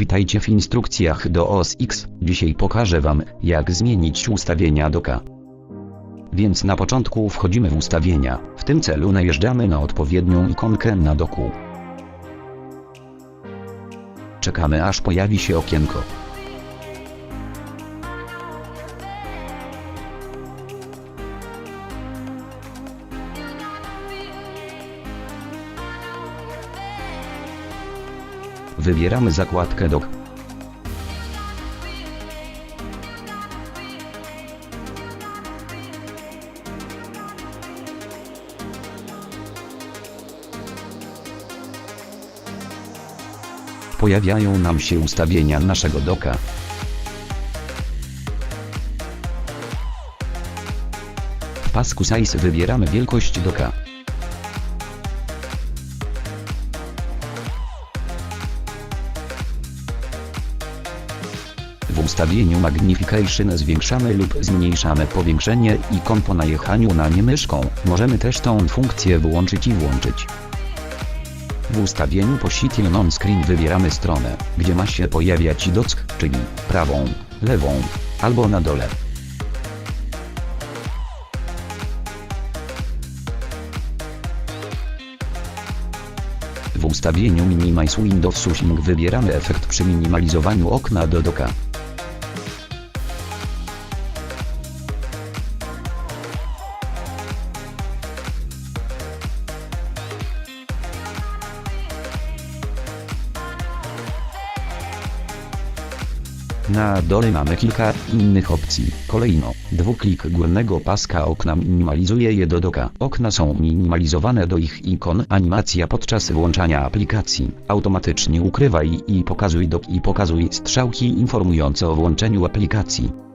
Witajcie w instrukcjach do OS X. Dzisiaj pokażę Wam, jak zmienić ustawienia doka. Więc na początku wchodzimy w ustawienia. W tym celu najeżdżamy na odpowiednią ikonkę na doku. Czekamy aż pojawi się okienko. Wybieramy zakładkę dok. Pojawiają nam się ustawienia naszego doka. W pasku Size wybieramy wielkość doka. W ustawieniu Magnification zwiększamy lub zmniejszamy powiększenie ikon po najechaniu na nie myszką. Możemy też tą funkcję wyłączyć i włączyć. W ustawieniu po City Non-Screen wybieramy stronę, gdzie ma się pojawiać dock, czyli prawą, lewą, albo na dole. W ustawieniu Minimize Windows Using wybieramy efekt przy minimalizowaniu okna do doka. Na dole mamy kilka innych opcji. Kolejno, dwuklik górnego paska okna minimalizuje je do doka. Okna są minimalizowane do ich ikon. Animacja podczas włączania aplikacji. Automatycznie ukrywaj i pokazuj dok i pokazuj strzałki informujące o włączeniu aplikacji.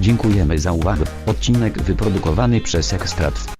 Dziękujemy za uwagę. Odcinek wyprodukowany przez Ekstrat.